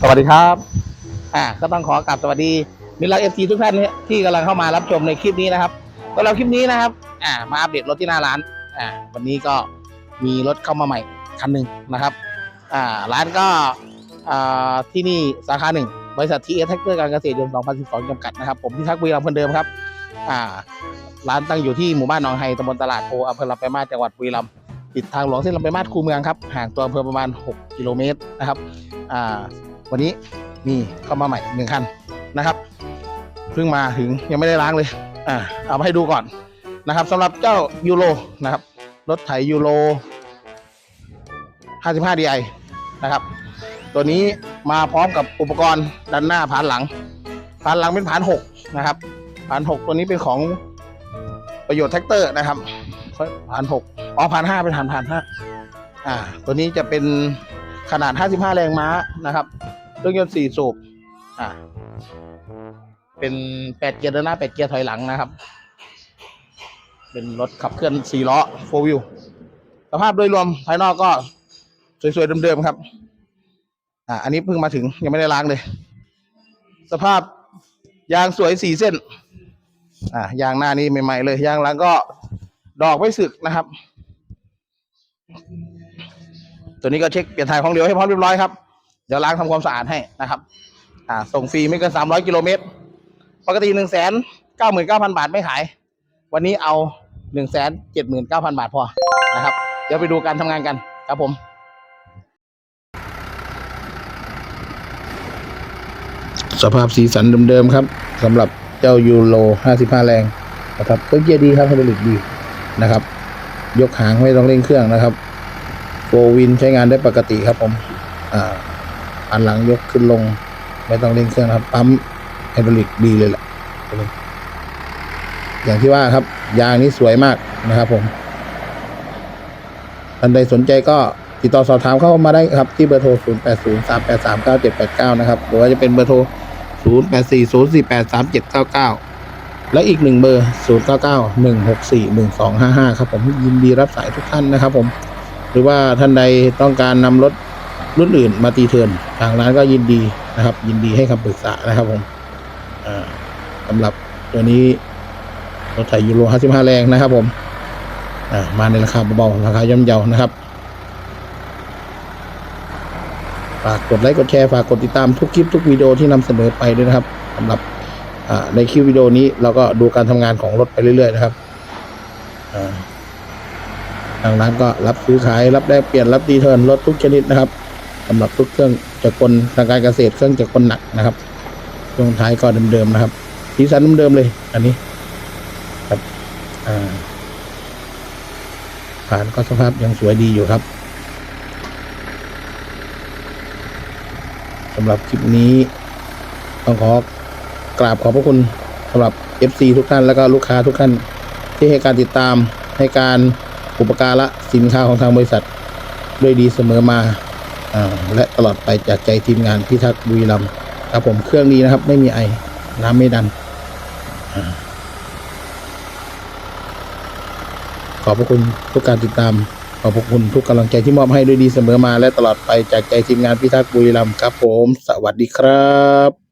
สวัสดีครับอ่าก็ต้องขอกราบสวัสดีมิตรรักเอฟซีทุกท่านเนี่ยที่กำลังเข้ามารับชมในคลิปนี้นะครับก็เราคลิปนี้นะครับ อ่า มาอัปเดตรถที่หน้าร้านอ่าวันนี้ก็มีรถเข้ามาใหม่คันหนึ่งนะครับอ่าร้านก็อ่าที่นี่สาขาหนึ่งบริษัททีเอสแท็กเตอร์การเกษตรยนต์2012จำกัดนะครับ ผมพิทักบุรีรัมย์คนเดิมครับอ่าร้านตั้งอยู่ที่หมู่บ้านหนองไฮตำบลตลาดโพอำเภอลำปายมาจังหวัดบุรีรัมย์ติดทางหลวงเส้นลำปายมาคูเมืองครับห่างตัวอำเภอประมาณ 6 กิโลเมตรนะครับอ่า วันนี้มีเข้ามาใหม่หนึ่งคันนะครับเพิ่งมาถึงยังไม่ได้ล้างเลยอ่าเอามาให้ดูก่อนนะครับสำหรับเจ้ายูโรนะครับรถไถยูโร 55 DI นะครับ ตัวนี้มาพร้อมกับอุปกรณ์ด้านหน้าผานหลังผานหลังเป็นผานหกนะครับผานหกตัวนี้เป็นของประโยชน์แท็กเตอร์นะครับผานหกอ๋อผานห้าเป็นผานผานห้าอ่า ตัวนี้จะเป็น ขนาด 55 แรงม้านะครับเครื่องยนต์4สูบอ่าเป็น 8 เกียร์เดินหน้า 8 เกียร์ถอยหลังนะครับ เป็นรถขับเคลื่อน 4 ล้อ4 wheel สภาพโดยรวมภายนอกก็สวยๆเดิมๆครับ อ่า อันนี้เพิ่งมาถึงยังไม่ได้ล้างเลย สภาพยางสวยสี่เส้น อ่ายางหน้านี่ใหม่ๆเลย ยางหลังก็ดอกไม่สึกนะครับ ตัวนี้ก็เช็คเปลี่ยนถ่ายของเหลวให้พร้อมเรียบร้อยครับ เดี๋ยวล้างทำความสะอาดให้นะครับอ่าส่งฟรีไม่เกินสามร้อยกิโลเมตร ปกติหนึ่งแสนเก้าหมื่นเก้าพันบาทไม่ขาย วันนี้เอาหนึ่งแสนเจ็ดหมื่นเก้าพันบาทพอนะครับ เดี๋ยวไปดูการทำงานกันครับผมสภาพสีสันเดิมๆครับสำหรับเจ้ายูโร 55 แรงนะครับเครื่องเกียร์ดีครับไฮดรอลิกดีนะครับ ยกหางไม่ต้องเร่งเครื่องนะครับ โฟวินใช้งานได้ปกติครับผมอ่าอันหลังยกขึ้นลง ไม่ต้องเร่งเครื่องครับ ปั๊มไฮดรอลิกดีเลยแหละอย่างที่ว่าครับ ยางนี้สวยมากนะครับผมท่านใดสนใจก็ติดต่อสอบถามเข้ามาได้ครับ ที่เบอร์โทร 0 8 0 3 8 3 9 7 8 9 นะครับ หรือว่าจะเป็นเบอร์โทร 0 8 4 0 4 8 3 7 9 9 และอีกหนึ่งเบอร์ 0 9 9 1 6 4 1 2 5 5 ครับผมยินดีรับสายทุกท่านนะครับผม หรือว่าท่านใดต้องการนำรถรุ่นอื่นมาตีเทินทางร้านก็ยินดีนะครับ ยินดีให้คำปรึกษานะครับผมสำหรับตัวนี้รถไถยูโร 55 แรงนะครับผมมาในราคาเบาๆราคาย่อมเยานะครับฝากกดไลค์กดแชร์ฝากกดติดตามทุกคลิปทุกวิดีโอที่นำเสนอไปด้วยนะครับสำหรับในคลิปวิดีโอนี้เราก็ดูการทำงานของรถไปเรื่อยๆนะครับอ่า ทางร้านก็รับซื้อขายรับแลกเปลี่ยนรับดีเทิร์นรถทุกชนิดนะครับสำหรับทุกเครื่องจักรกลทางการเกษตรเครื่องจักรกลหนักนะครับช่วงท้ายก็เดิมๆนะครับสีสันเดิมๆเลย อันนี้ครับอ่าผ่านก็สภาพยังสวยดีอยู่ครับสำหรับคลิปนี้ ต้องขอกราบขอบพระคุณสำหรับ FC ทุกท่าน แล้วก็ลูกค้าทุกท่านที่ให้การติดตามให้การ อุปการะสินค้าของทางบริษัท ด้วยดีเสมอมาอและตลอดไปจากใจทีมงานพิทักษ์บุรีรัมย์ครับผมเครื่องนี้นะครับ ไม่มีไอน้ำไม่ดันอขอบพระคุณทุกการติดตาม ขอบพระคุณทุกกำลังใจที่มอบให้ด้วยดีเสมอมา และตลอดไปจากใจทีมงานพิทักษ์บุรีรัมย์ครับผม สวัสดีครับ